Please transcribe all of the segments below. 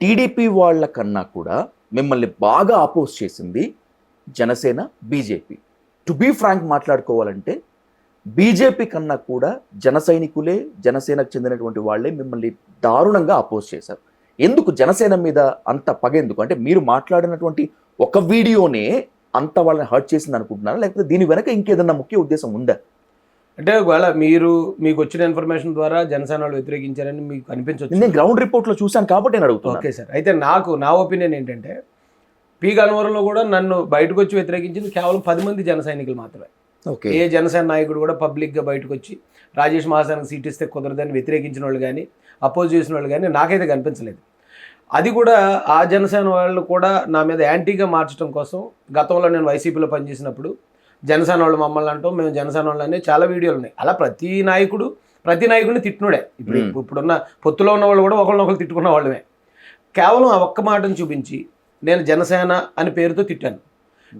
TDP వాళ్ళ కన్నా కూడా మిమ్మల్ని బాగా అపోజ్ చేసింది Janasena BJP. To be frank మాట్లాడుకోవాలంటే బీజేపీ కన్నా కూడా జన సైనికులే జనసేనకు చెందినటువంటి వాళ్ళే మిమ్మల్ని దారుణంగా అపోజ్ చేశారు. ఎందుకు జనసేన మీద అంత పగ ఎందుకు? అంటే మీరు మాట్లాడినటువంటి ఒక వీడియోనే అంత వాళ్ళని హర్ట్ చేసింది అనుకుంటున్నారా? లేకపోతే దీని వెనక ఇంకేదన్నా ముఖ్య ఉద్దేశం ఉందా? అంటే ఒకవేళ మీరు మీకు వచ్చిన ఇన్ఫర్మేషన్ ద్వారా జనసేన వాళ్ళు వ్యతిరేకించారని మీకు అనిపించవచ్చు నేను గ్రౌండ్ రిపోర్ట్లో చూశాను కాబట్టి నేను అడుగుతున్నాను ఓకే సార్. అయితే నాకు నా ఒపీనియన్ ఏంటంటే పీ గన్నవరంలో కూడా నన్ను బయటకు వచ్చి వ్యతిరేకించింది కేవలం పది మంది జన సైనికులు మాత్రమే. ఓకే. ఏ జనసేన నాయకుడు కూడా పబ్లిక్గా బయటకు వచ్చి రాజేష్ మహాసానికి సీట్ ఇస్తే కుదరదని వ్యతిరేకించిన వాళ్ళు కానీ అపోజ్ చేసిన వాళ్ళు కానీ నాకైతే కనిపించలేదు. అది కూడా ఆ జనసేన వాళ్ళు కూడా నా మీద యాంటీగా మార్చడం కోసం గతంలో నేను వైసీపీలో పనిచేసినప్పుడు జనసేన వాళ్ళు మమ్మల్ని అంటాం మేము జనసేన వాళ్ళు అనే చాలా వీడియోలు ఉన్నాయి. అలా ప్రతి నాయకుడు ప్రతి నాయకుడిని తిట్టునుడే. ఇప్పుడు. ఇప్పుడున్న పొత్తులో ఉన్న వాళ్ళు కూడా ఒకరినొకరు తిట్టుకున్న వాళ్ళమే. కేవలం ఆ ఒక్క మాటను చూపించి నేను జనసేన అని పేరుతో తిట్టాను.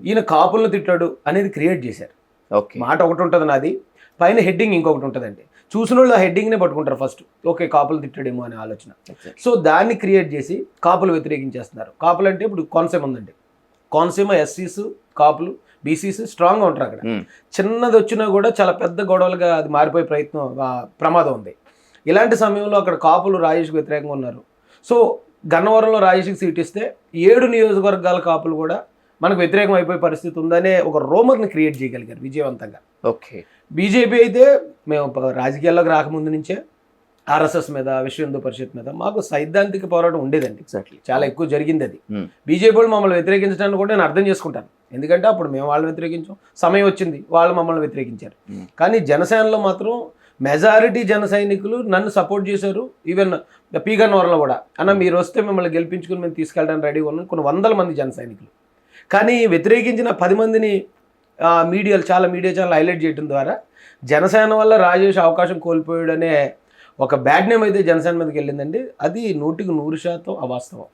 ఈయన కాపులను తిట్టాడు అనేది క్రియేట్ చేశారు. ఓకే. మాట ఒకటి ఉంటుంది నాది. పైన హెడ్డింగ్ ఇంకొకటి ఉంటుందండి. చూసిన వాళ్ళు ఆ హెడ్డింగ్నే పట్టుకుంటారు ఫస్ట్. ఓకే కాపులు తిట్టాడేమో అనే ఆలోచన. సో దాన్ని క్రియేట్ చేసి కాపులు వ్యతిరేకించేస్తున్నారు. కాపులు అంటే ఇప్పుడు కోనసీమ ఉందండి. కోనసీమ ఎస్సీస్ కాపులు బీసీస్ స్ట్రాంగ్గా ఉంటారు అక్కడ. చిన్నది వచ్చినా కూడా చాలా పెద్ద గొడవలుగా అది మారిపోయే ప్రయత్నం ప్రమాదం ఉంది. ఇలాంటి సమయంలో అక్కడ కాపులు రాజేష్కి వ్యతిరేకంగా ఉన్నారు. సో గన్నవరంలో రాజేష్కి సీట్ ఇస్తే ఏడు నియోజకవర్గాల కాపులు కూడా మనకు వ్యతిరేకం అయిపోయే పరిస్థితి ఉందనే ఒక రోమర్ని క్రియేట్ చేయగలిగారు విజయవంతంగా. ఓకే. బీజేపీ అయితే మేము రాజకీయాల్లోకి రాకముందు నుంచే ఆర్ఎస్ఎస్ మీద విశ్వ హిందూ పరిషత్ మీద మాకు సైద్ధాంతిక పోరాటం ఉండేదండి. ఎగ్జాక్ట్లీ చాలా ఎక్కువ జరిగింది అది. బీజేపీ వాళ్ళు మమ్మల్ని వ్యతిరేకించడానికి కూడా నేను అర్థం చేసుకుంటాను. ఎందుకంటే అప్పుడు మేము వాళ్ళని వ్యతిరేకించాం. సమయం వచ్చింది వాళ్ళు మమ్మల్ని వ్యతిరేకించారు. Hmm. కానీ జనసేనలో మాత్రం మెజారిటీ జన సైనికులు నన్ను సపోర్ట్ చేశారు. ఈవెన్ పీగన్నవరంలో కూడా. అన్న మీరు వస్తే మిమ్మల్ని గెలిపించుకుని మేము తీసుకెళ్ళడానికి రెడీగా ఉన్నాం. కొన్ని వందల మంది జన సైనికులు. కానీ వ్యతిరేకించిన పది మందిని మీడియాలు చాలా మీడియా ఛానల్ హైలైట్ చేయడం ద్వారా జనసేన వల్ల రాజేష్ అవకాశం కోల్పోయాడు అనే ఒక బ్యాడ్ నేమ్ అయితే జనసేన మీదకి వెళ్ళిందండి. అది నూటికి నూరు శాతం అవాస్తవం.